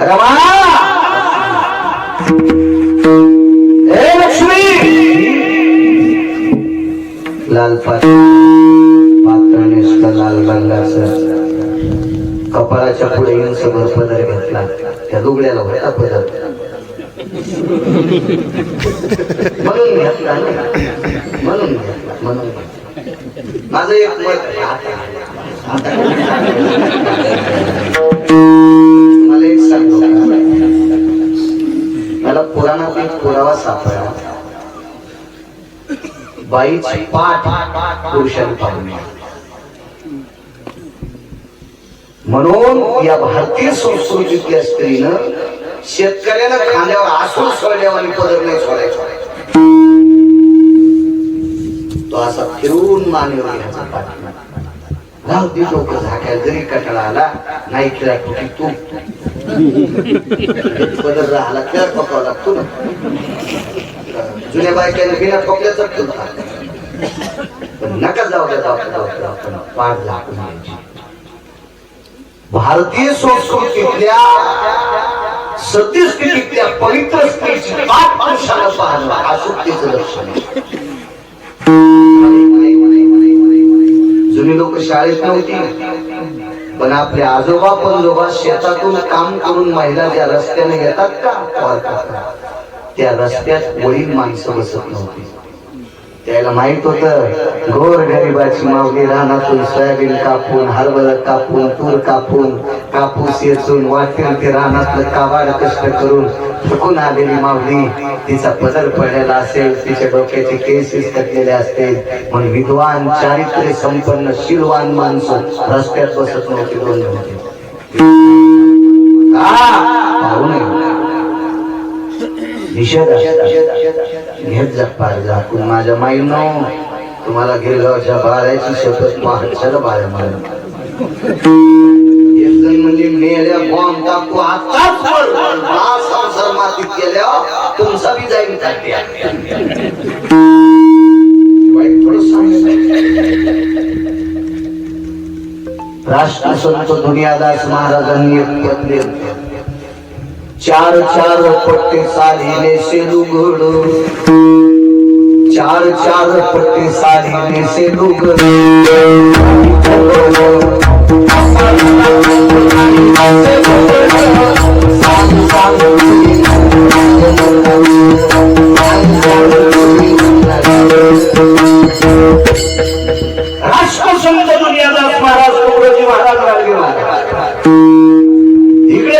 रमा ए लक्ष्मी! लाल पात्र लाल रंगाचं कपाळाच्या पुढे येऊन सगळं पदर घेतला. त्या दुगड्याला व्हायला पदर. म्हणून घेतला म्हणून घेतला म्हणून माझं एक मत बाईची पाठ पुरुषांनी पाहून म्हणून या भारतीय संस्कृतीतल्या स्त्रीनं शेतकऱ्याला खांद्यावर आसून सोडल्यावर आणि पदर नाही सोडायचा. तो असा फिरून मानेवर घ्यायचा पाठिंबा राहू दे लोक झाकायला जरी कटाळा आला नाही खेळा तुझी तू? पदर राहिला खेळ पकावा लागतो ना. जुन्या बायकाने बिना पकल्या तर नका जाऊ द्या जाऊ द्या, जाऊ आपण पाठ झाकून घ्यायची भारतीय संस्कृतीतल्या सद्यस्थितीतल्या पवित्र स्त्रीची पाठ पुरुषाला पाहणं अशुद्धीचं लक्षण जुनी लोक शाळेत नव्हती पण आपले आजोबा पंजोबा शेतातून काम करून महिला ज्या रस्त्याने येतात का? त्या रस्त्यात वडील माणसं बसत नव्हती. त्याला माहीत होत घोर गरिबाची मावली रानातून सोयाबीन कापून हरभरा कापून तूर कापून कापूस येचून वाटेल ते रानातलं काबाड कष्ट करून थकून आलेली मावली. तिचा पदर पडलेला असेल तिच्या डोक्याचे केसेस कटलेले असतील. म्हणून विद्वान चारित्र्य संपन्न शीलवान माणसं रस्त्यात बसत नव्हती दोन होते निषेध घेत जा पाय झाकून माझ्या माईनो. तुम्हाला गिरगावच्या बाळ्याची शपथ पहाटच्याला बाळ्या मला एक जण म्हणजे मेल्या बॉम्ब टाकू आताच संसार मातीत गेल्या तुमचा बी जाईल राष्ट्रसंत दुनियादास महाराजांनी एक पद चार चार पट्टे साधीने से रुगडो चार चार पट्टे साधीने से लुगड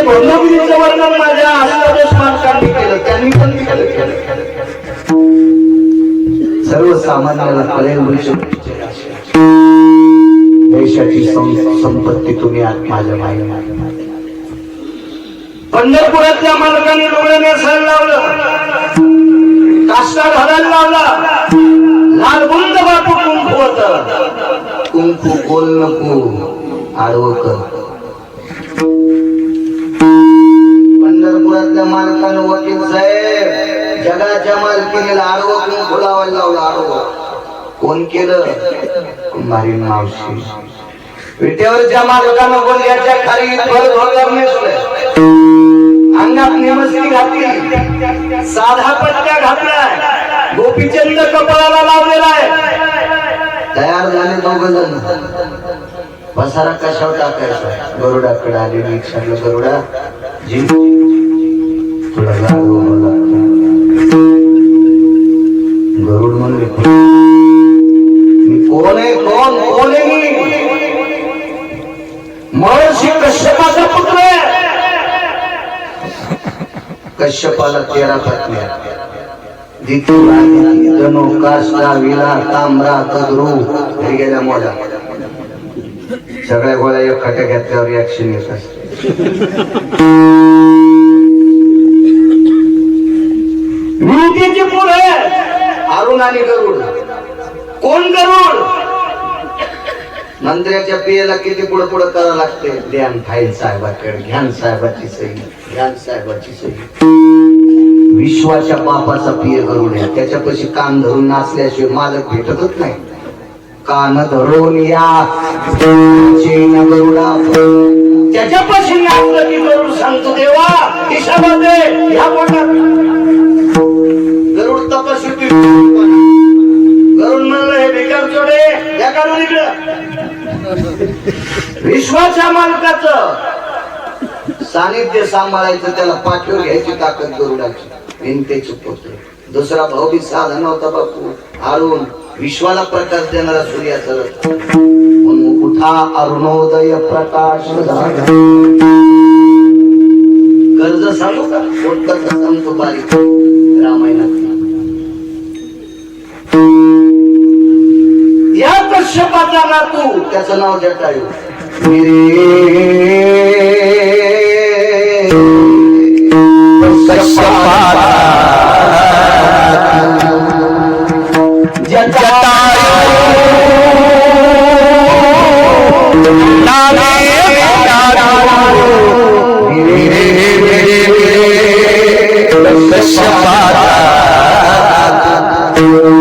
इकडे वर्णन माझ्या अष्टादश माणसांनी केलं. त्यांनी पण केलं. सर्वसामान्याला कळेल वृक्ष देशाची संपत्ती तुम्ही माझ्या माई पंढरपुरातल्या मालकाने डोळ्याने सर लावलं. काष्टा घालायला लावला. लालबुंद बापू कुंकू होत. कुंकू बोल नको? आडवं कर. पंढरपुरातल्या मालकानं वकील साहेब जगाच्या मालकीने आडवं कुंकू फुलावायला लावलं आडवं. कोण केलं? कुंभारी मावशी. विटेवरच्या मालकानं गोंद्याच्या खाली भर भोगर नेसलंय. अंगात निमस्ती घातली. साधा पट्ट्या घातलाय. गोपीचंद कपाळाला लावलेला आहे. तयार झाले दोघ जण. बसारा कशावर टाकायचा? गरुडाकडे आले मी गरुडा. जिंकू गरुड म्हणले मी कोण आहे कोण कोण आहे मी महर्षी कश्यपाचा पुत्र? कश्यपाला तेरा पत्न्या दितू राणी काष्टा विला तांबरा कदरू गेल्या मोजा सगळ्या गोळ्या एक खट्या घेतल्यावर रिॲक्शन येत असते विनंतीची पुढे अरुण आणि गरुड. कोण गरुड? मंत्र्याच्या पियाला किती पुढे पुढे करावं लागते? ध्यान फाईल साहेबाकडे घ्यान साहेबाची सही घ्यान साहेबाची सही. विश्वाच्या बापाचा पिय गरुड आहे. त्याच्यापाशी कान धरून नाचल्याशिवाय मालक भेटतच नाही. कान धरून या. गरुडा. त्याच्यापाशी नाचलं की गरुड सांगतो देवा पोटात विश्वाच्या मालकाचं. सानिध्य सांभाळायचं त्याला पाठवून घ्यायची ताकद गरुडाची. भिंतेची पुत्र. दुसरा भाऊ बी साधा नव्हता बापू. अरुण विश्वाला प्रकाश देणारा सूर्याचा उठा अरुणोदय प्रकाश. कर्ज सांगू का? सांगतो बारीक? रामायणात. या कश्यपाचा नातू त्याचं नाव जटायू राजे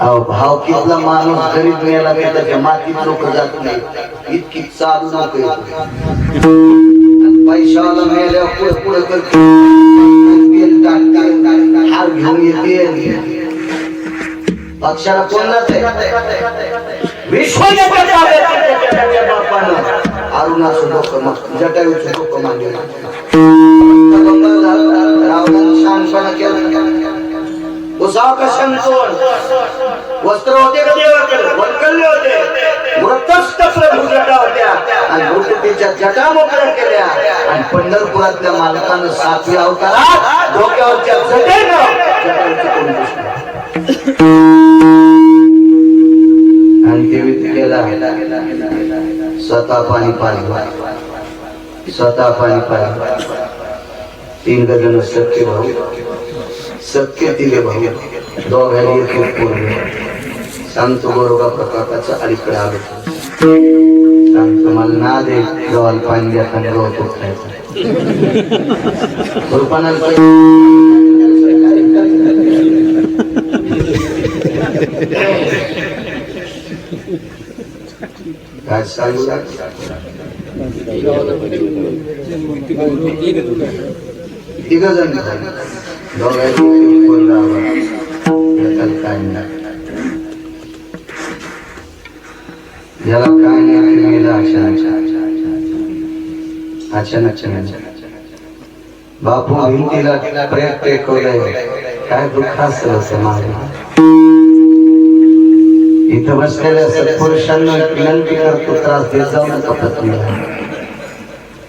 भावकीतला माणूस गरीब मेला की त्याच्या मातीत लोक जात नाही. इतकी चालू लोक पैशाला मेल्यावर पुढे पुढे करते. हार घेऊन येते. पक्षाला कोण जाते विश्वाच्या बापानं अरुणाचं लोक मा- जटायूचं लोक मांडलं. उसाव कोण? वस्त्र होते का देवाकडे वल्कल्ले होते. मृतस्थ प्रभू जटा होत्या. आणि मृततेच्या जटा मोकळ्या केल्या. आणि पंढरपुरातल्या मालकानं सातव्या अवतारात डोक्यावरच्या जटेनं जटायूचं तोंड आणि ते केला स्वतः पाणी पाणी. स्वतः पाणी पाणी. तीन गजन सत्य भाऊ सत्य तिले भाऊ दोघांनी खूप बोलले शांत सांगतो गोरोबा प्रतापाचं अलीकडे आलो। शांत मला ना दे गव्हाल पांड्या द्या आणि गव्हा काय सांगू तिघ जण दोघांनी फोन लावला याच्यात काय नाही याला काय नाही ते मेलं अचानक अचानक अचानक बापू भिंतीला प्रेत टेकवलंय काय दुःख असेल असं माझं इथं बसलेल्या सत्पुरुषांना विनंती करतो त्रास देत जाऊ नका पत्नीला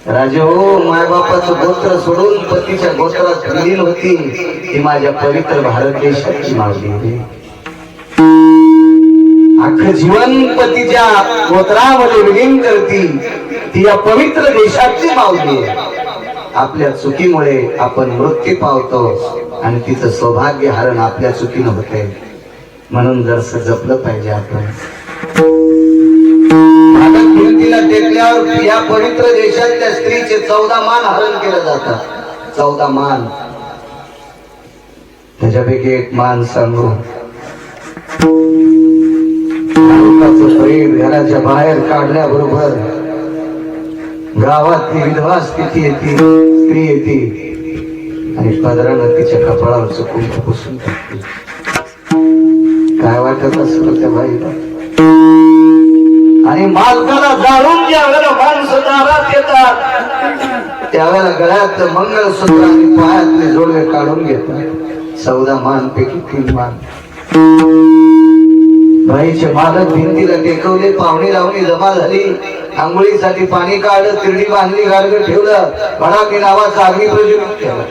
राजे हो मायबापाचं गोत्र सोडून पतीच्या गोत्रात विलीन होती. ती माझ्या पवित्र भारत देशाची मागणी होती. अख्खं जीवन पतीच्या गोत्रामध्ये विलीन करती. ती या पवित्र देशाची मावली आहे. आपल्या चुकीमुळे आपण मृत्यू पावतो आणि तिचं सौभाग्य हरण आपल्या चुकीनं होते म्हणून जरसं जपलं पाहिजे आपण. भिंतीला टेकल्यावर या पवित्र देशातल्या स्त्रीचे चौदा मान हरण केलं जातात. चौदा मान. त्याच्यापैकी एक मान सांगू. प्रेम घराच्या बाहेर काढल्याबरोबर गावात ती विधवा स्थिती येते स्त्री येते. आणि पदरानं तिच्या कपाळावर चुकून पुसून काय वाटत असलं त्या बाईला? आणि मालकाला जाळून ज्या वेळेला माणसं दारात येतात त्यावेळेला गळ्यात मंगळसूत्र आणि पायातले जोडवे काढून घेतात चौदा मान पैकी तीन मान. बाईचे मालक भिंतीला टेकवले पाहुणे लावणी जमा झाली. आंघोळीसाठी पाणी काढलं तिरडी बांधली गाडगं ठेवलं. भडाकी नावाचा अग्नी प्रज्वलित केला.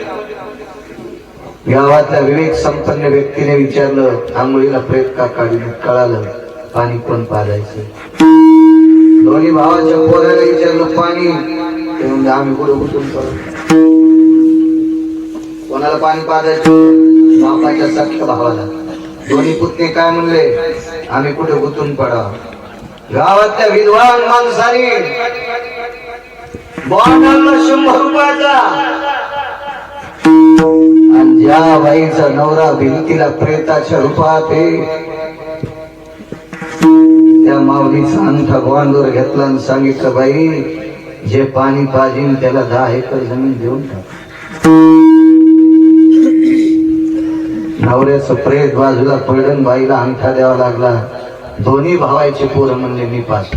गावातल्या विवेक संपन्न व्यक्तीने विचारलं आंघोळीला प्रेत का काढली? कळालं पाणी कोण पाजायचं? दोन्ही भावाच्या पोराला विचारलं पाणी ते म्हणजे आम्ही कुठे बसून पडू कोणाला पाणी पाजायचं? बापाच्या सख्य भावाला. दोन्ही पुतणे काय म्हणले? आम्ही कुठे गुतून पडा गावातल्या विद्वान माणसाने बॉन्डाला शंभर रुपयाचा आणि ज्या बाईचा नवरा भिंतीला प्रेताच्या रूपात आहे त्या माऊलीचा अंगठा बॉन्डवर घेतला आणि सांगितलं बाई जे पाणी पाहिजे त्याला दहा एकर जमीन देऊन टाक. नवऱ्याचं प्रेत बाजूला पडलं बाईला अंगठा द्यावा लागला. दोन्ही भावायचे पोरं म्हणजे मी पाच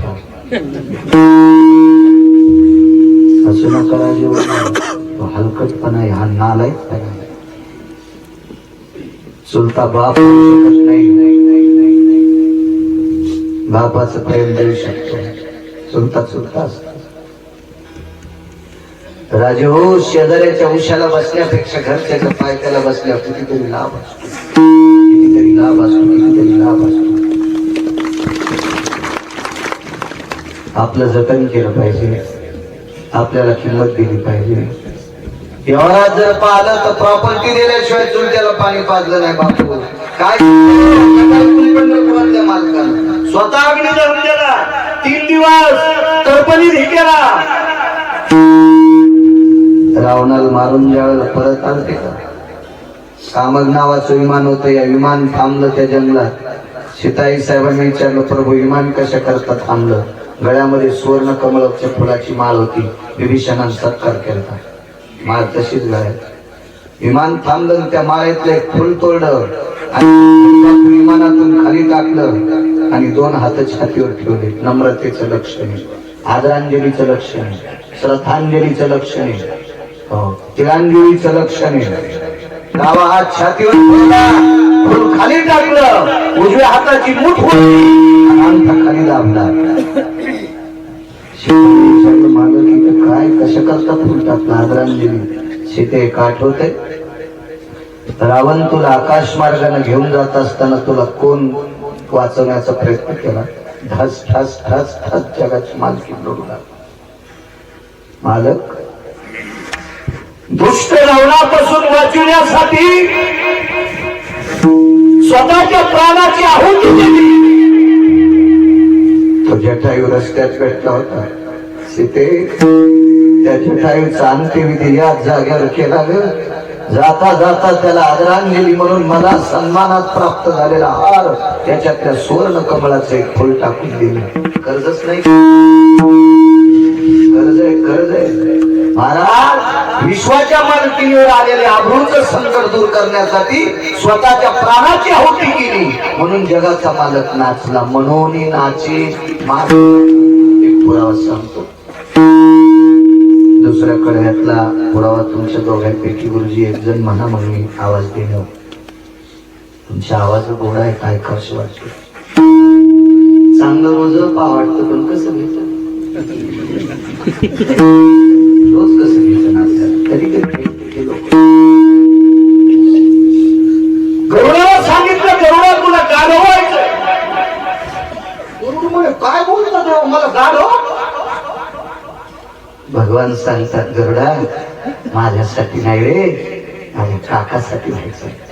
असं न करा हो. तो हलकटपणा हा नालायक चुलता बाप नाही. बापाचं प्रेम देऊ शकतो. चुलता चुलता असतो राजे हो शेजाऱ्याच्या उशाला बसण्यापेक्षा घरच्या पायथ्याला बसल्या कितीतरी लाभ असतो. कितीतरी लाभ असतो कितीतरी लाभ असतो. आपलं जतन केलं पाहिजे. आपल्याला किंमत दिली पाहिजे. एवढा जर पाहिलं तर प्रॉपर्टी दिल्याशिवाय चुलत्याला पाणी पाजलं नाही बापू. काय? मालकाला स्वतः अग्नी धरून गेला तीन दिवस तर्पणी हे केला. रावणाला मारून ज्यावेळेला परत आलते का? कामग नावाचं विमान होतं या विमान थांबलं त्या जंगलात. सीताई साहेबांनी विचारलं प्रभू विमान कशा करता थांबलं? गळ्यामध्ये सुवर्ण कमळच्या फुलाची माळ होती. विभीषणाने सत्कार केला. माळ तशीच गळ्यात. विमान थांबलं त्या माळेतलं एक फुल तोडलं. विमानातून खाली टाकलं आणि दोन हात छातीवर ठेवले. नम्रतेचं लक्षण आदरांजलीचं लक्षण श्रद्धांजलीचं लक्षण. आहे हो, तिलांजलीचं लक्षण. डावा हात छातीवर ठेवला खाली टाकलं. उजव्या हाताची मुठ होती. अंत खाली दाबला शेताने काय कशा करता फुलतात आदरांजली? सीते एक आठवते रावण तुला आकाश मार्गाने घेऊन जात असताना तुला कोण वाचवण्याचा प्रयत्न केला? ढस ठस ठस ठस जगाची मालकी लढू लागला मालक? दुष्ट रावणापासून वाचवण्यासाठी स्वतःच्या प्राणाची आहुती दिली. तो जटायू रस्त्यात भेटला होता. सीते त्या जटायूचा अंत्यविधी याच जागेवर केला ग. जाता जाता त्याला आदरांजली म्हणून मला सन्मानात प्राप्त झालेला हार त्याच्यातल्या सुवर्ण कमळाचं एक फुल टाकून दिलं. कर्जच नाही. कर्ज आहे कर्ज आहे. महाराज विश्वाच्या मालकीवर आलेले आभ्रूचं संकट दूर करण्यासाठी स्वतःच्या प्राणाची आहुती केली. म्हणून जगाचा मालक नाचला. म्हणून नाचे मार एक पुरावा सांगतो. दुसऱ्या कड्यातला पुरावा तुमच्या दोघांपैकी गुरुजी एक जण म्हणा म्हणून आवाज देणं हो. तुमच्या आवाज गोडा आहे काय कसं वाटतो? चांगलं रोज पा वाटतं पण कसं घेतं रोज कसं घेतं तरी कधी कधी ते लोक गरुडाला सांगितलं गरुडा तुला गाढवायचं गुरुड म्हणे काय बोलता देव मला गाढ भगवान सांगतात गरुडा माझ्यासाठी नाही रे माझ्या काकासाठी नाही.